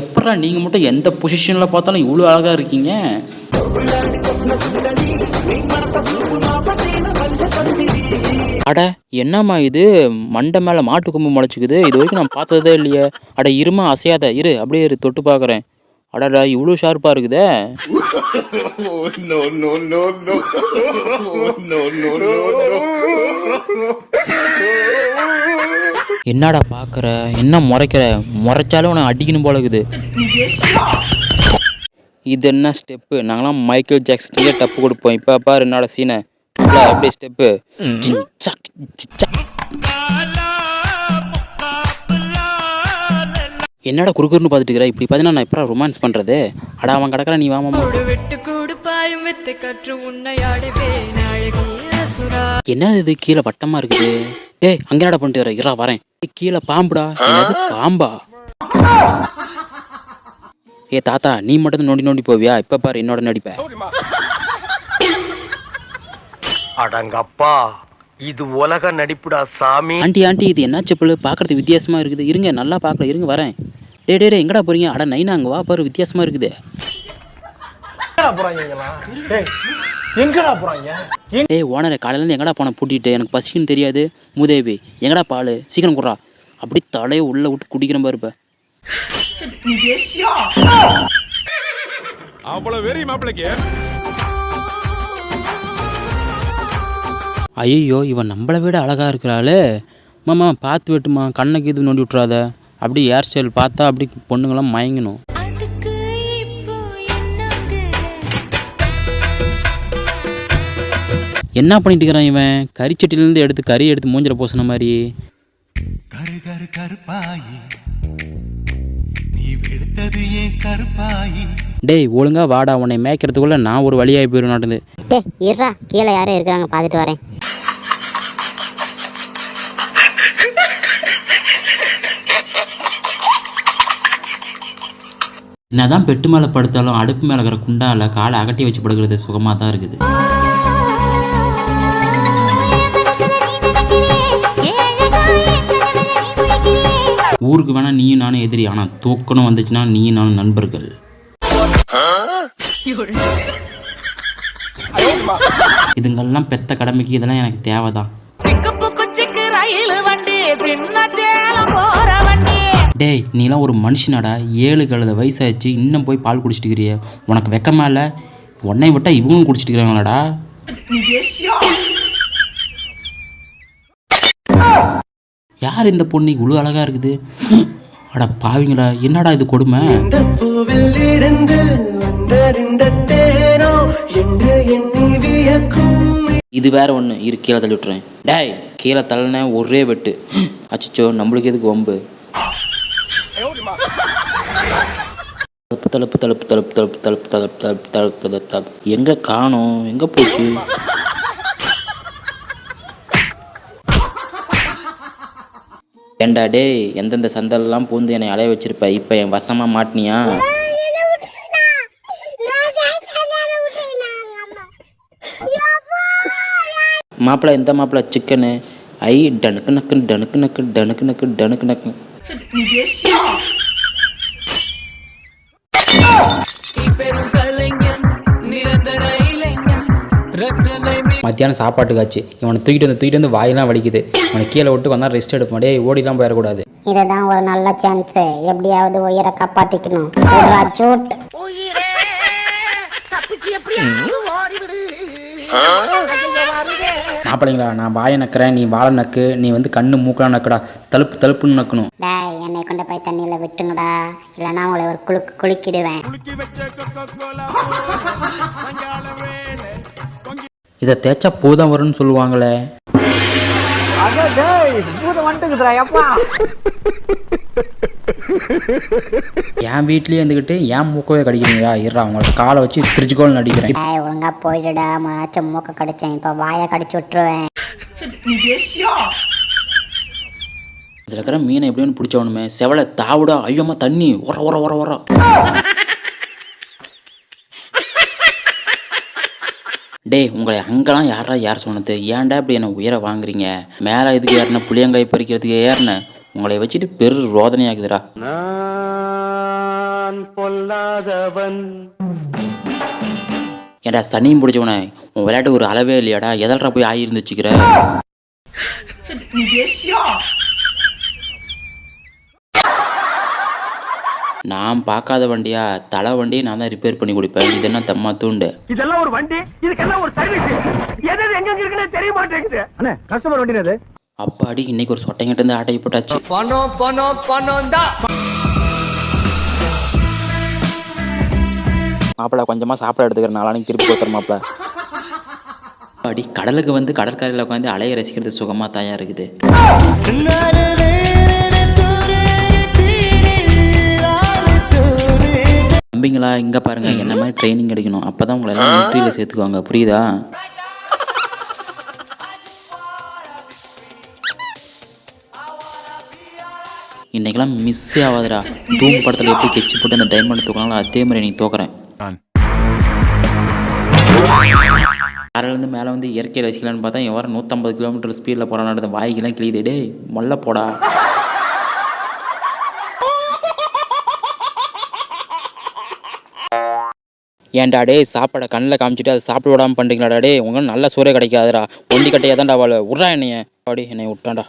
எப்படா நீங்கள் மட்டும் எந்த பொசிஷனில் பார்த்தாலும் இவ்வளோ அழகாக இருக்கீங்க? அட என்னம்மா இது? மண்டை மேலே மாட்டு கொம்பு முளைச்சிக்குது. இது வரைக்கும் நான் பார்த்ததே இல்லையே. அட இருமா அசையாத. இரு அப்படியே இரு தொட்டு பார்க்குறேன். அடடா இவ்வளோ ஷார்ப்பாக இருக்குதே. என்னடா பார்க்குற என்ன முறைக்கிற? முறைச்சாலும் உனக்கு அடிக்கணும் போல இருக்குது. இது என்ன ஸ்டெப்பு நாங்களாம் மைக்கேல் ஜாக்சன்லேயே டப்பு கொடுப்போம். இப்போ பாரு என்னோட சீனை எப்படி ஸ்டெப்பு என்னடா குறுக்குறுன்னு பார்த்துட்டு இருக்கிற? இப்படி பார்த்தீங்கன்னா நான் எப்போ ரொமான்ஸ் பண்ணுறது அடா அவன் கிடக்குற நீ சுறா என்னது இது? கீழே வட்டமா இருக்குது. ஏய் அங்க என்னடா பண்ணிட்டு வர இரா வரேன். கீழே பாம்புடா? பாம்பா? ஏ தாத்தா நீ மட்டும் நோண்டி நோண்டி போவியா? இப்ப பாரு என்னோட நடிப்ப. அடங்கப்பா இது உலக நடிப்புடா சாமி. ஆண்டி ஆண்டி இது என்ன செப்பல் பார்க்கறது வித்தியாசமா இருக்குது. இருங்க நல்லா பார்க்கல இருங்க வரேன். டே டே டே எங்கடா போறீங்க? அட நைனா அங்க வா பாரு வித்தியாசமா இருக்குது. எங்கடா போறாங்க ஏய் ஓனரை காலையில இருந்து எங்கடா போன பூட்டிட்டு? எனக்கு பசிக்குன்னு தெரியாது. மூதேவி எங்கடா பால்? சீக்கிரம் குடுறா. அப்படி தலையை உள்ள விட்டு குடிக்கிற இப்ப. அவ்வளவு வெறி மாப்பிளைக்கு? ஐயோ இவன் நம்மளை விட அழகா இருக்கிறாளே. மாமா பார்த்து வெட்டுமா? கண்ணுக்கு இது நோண்டி விட்றாத அப்படி ஹேர் ஸ்டைல் பார்த்தா அப்படி பொண்ணுங்களாம் மயங்கணும். என்ன பண்ணிட்டு இருக்கிறான் இவன்? கறிச்சட்டிலேருந்து எடுத்து கறி எடுத்து மூஞ்சில பூசின மாதிரி. கரு கரு கருப்பாயி நீ வெளுத்தது ஏன் கருப்பாயி? டேய் ஒழுங்கா வாடா உன்னை மேய்க்கிறதுக்குள்ள நான் ஒரு வழியாகி போயிடும் நாட்டுது. டே இருடா கீழே யாரும் இருக்கிறாங்க பார்த்துட்டு வரேன். என்னதான் பெட்டு மேலே படுத்தாலும் அடுப்பு மேலே இருக்கிற குண்டால காலை அகட்டி வச்சு படுக்கிறது சுகமாக தான் இருக்குது. ஊருக்கு வேணா நீயும் நானும் எதிரி. ஆனால் தூக்கணும் வந்துச்சுன்னா நீயும் நானும் நண்பர்கள். இதுங்கெல்லாம் பெத்த கடமைக்கு இதெல்லாம் எனக்கு தேவைதான். டேய் நீலாம் ஒரு மனுஷனாடா. ஏழு கழுத வயசாச்சு இன்னும் போய் பால் குடிச்சிட்டு இருக்கிறிய. உனக்கு வெக்கமா இல்லை? உன்னை விட்டா இவங்களும் குடிச்சிட்டு இருக்கிறாங்களாடா. யார் இந்த பொண்ணு இவ்வளோ அழகா இருக்குது அட பாவிங்களா என்னடா இது கொடுமை இது வேற ஒன்று இரு கீழே தள்ளி விட்டுறேன் டேய் கீழே தள்ளின ஒரே வெட்டு அச்சச்சோ நம்மளுக்கு எதுக்கு வம்பு தழுப்பு தழுப்பு தழுப்பு தழுப்பு தழுப்பு தழுப்பு தழுப்பு தழுப்பு தழுப்பு தழுப்பு எங்க காணோம் எங்க போச்சு ஏண்டா டேய் எந்தெந்த சந்தலெல்லாம் பூந்து என்னை அலைய வச்சிருப்ப? இப்போ என் வசமா மாட்டினியா? மாப்பிள்ளை எந்த மாப்பிள்ளை சிக்கனு. ஐ டனுக்கு நக்கு டனுக்கு நக்கு டனுக்கு நக்கு டனுக்கு நக்கு. மத்தியானம் சாப்பாட்டுக்கு ஆச்சு இவனை தூக்கிட்டு வந்து தூக்கிட்டு வந்து வாயெல்லாம் வலிக்குது. இவனை கீழே விட்டு வந்தா ரெஸ்ட் எடுப்போம் டேய் ஓடிலாம் போயிடக்கூடாது. இதுதான் ஒரு நல்ல சான்ஸ் எப்படியாவது உயிரை காப்பாத்திக்கணும். சூட் மாப்பிள்ளைங்களா நான் வாயை நக்கிறேன். நீ வாழை நக்கு. நீ வந்து கண்ணு மூக்கெல்லாம் நக்குடா. தழுப்பு தழுப்புன்னு நக்கணும். டேய் என்னை கொண்டு போய் தண்ணியில் விட்டுங்கடா இல்லைன்னா உங்களை ஒரு குலுக்கு குலுக்கிடுவேன் இதை தேய்ச்சா பூதம் வரும்னு சொல்லுவாங்களே. என் வீட்லயே இருந்துக்கிட்டு என் மூக்கவே கடிக்கிறீங்களா? இருறா அவங்களோட காலை வச்சு திருச்சிக்கோள் நடிக்கிறேன் ஒழுங்கா போயிடுடா. முன்னாச்சும் மூக்க கடிச்சேன். இப்போ வாயை கடிச்சு விட்டுருவேன். இதில் இருக்கிற மீனை எப்படின்னு பிடிச்சவனுமே செவலை தாவுடா ஐயோம்மா தண்ணி உர உர உர உர. டேய் உங்களை அங்கெல்லாம் யாரா யார் சொன்னது? ஏன்டா இப்படி என்னை உயர வாங்குறீங்க? மேலே இதுக்கு ஏறின புளியங்காய் பறிக்கிறதுக்கு ஏறின? உங்களை வச்சுட்டு பெரு ரோதனையாகுதுடா. நல்லவன் ஏன்டா சனியும் பிடிச்சவனே உன் விளையாட்டு ஒரு அளவே இல்லையாடா? எதல்டா போய் ஆகி வச்சுக்கிற? நான் பார்க்காத வண்டியா? தலை வண்டியை நான் தான் ரிப்பேர் பண்ணி கொடுப்பேன். இது என்ன தம்மா தூண்டு? இதெல்லாம் ஒரு வண்டி இதுக்கெல்லாம் ஒரு சர்வீஸ் எது எது எங்க இருக்குன்னு தெரிய மாட்டேங்குது. அண்ணே கஸ்டமர் வண்டி அது அப்பாடி இன்னைக்கு ஒரு சொட்டைங்கிட்ட இருந்து ஆட்டை போட்டாச்சு. பணம் பணம் பணம் தான். மாப்பிள்ள கொஞ்சமாக சாப்பிட எடுத்துக்கிறேன். நாளானிக்கு திருப்பி கொடுத்துற மாப்பிள்ள அடி கடலுக்கு வந்து கடற்கரையில் உட்காந்து அலைய ரசிக்கிறது சுகமாக தாயா இருக்குது. தம்பிங்களா இங்கே பாருங்க என்ன மாதிரி ட்ரைனிங் எடுக்கணும். அப்போ தான் உங்களை எல்லாம் மிலிட்ரியில் சேர்த்துக்குவாங்க. புரியுதா? இன்னைக்கெல்லாம் மிஸ்ஸே ஆகாதுடா தூம் படத்தில் எப்படி கெச்சு போட்டு அந்த டைமண்ட் தூக்கினாலும் அதே மாதிரி நீ தூக்குறேன். காரிலேருந்து மேலே வந்து இயற்கை ரசிக்கலான்னு பார்த்தா என் வர நூற்றம்பது கிலோமீட்டர் ஸ்பீடில் போகிறான் வாய்க்கெல்லாம் கிளியுது டேய் மொல்ல போடா. ஏன்டா டே சாப்பாடை கண்ணில் காமிச்சிட்டு அதை சாப்பிட விடாமல் பண்ணுறீங்களாடா டே உங்களுக்கு நல்ல சூரிய கிடைக்காதுடா. ஒண்டி கட்டையாக தான்டா அவளை விட்றா என்னைய. அப்படி என்னை விட்டான்டா.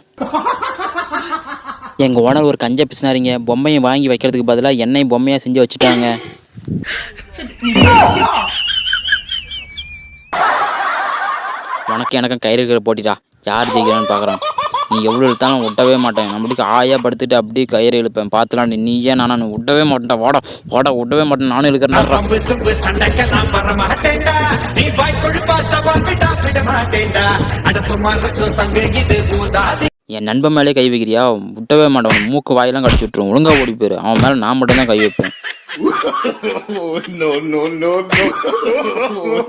எங்கள் ஓனர் ஒரு கஞ்ச பிசினாரிங்க. பொம்மையை வாங்கி வைக்கிறதுக்கு பதிலாக என்னையும் பொம்மையாக செஞ்சு வச்சுட்டாங்க. உனக்கு எனக்கும் கயிறு இருக்கிற போட்டிடா. யார் ஜெயிக்கிறான்னு பார்க்குறான் நீ எவ்வளோ இழுத்தாலும் விட்டவே மாட்டேன். நம்மளுக்கு ஆயா படுத்துட்டு அப்படியே கயிறு இழுப்பேன். பார்த்துலாம் நீ ஏன் நானும் விடவே மாட்டேன்டா. வாடா வாடா விடவே மாட்டேன் நானும் இழுக்கிறேன் என் நண்பன் மேலே கை வைக்கிறியா? விட்டவே மாட்டேன். மூக்கு வாயெல்லாம் கடிச்சு விட்ருவோம் ஒழுங்கா ஓடி போயிரு. அவன் மேலே நான் மட்டும்தான் கை வைப்பேன். Oh, no, no, no, no.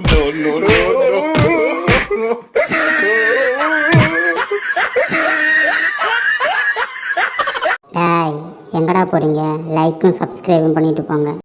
No, no, no, no. டாய் எங்கடா போகிறீங்க லைக்கும் சப்ஸ்கிரைபும் பண்ணிட்டு போங்க.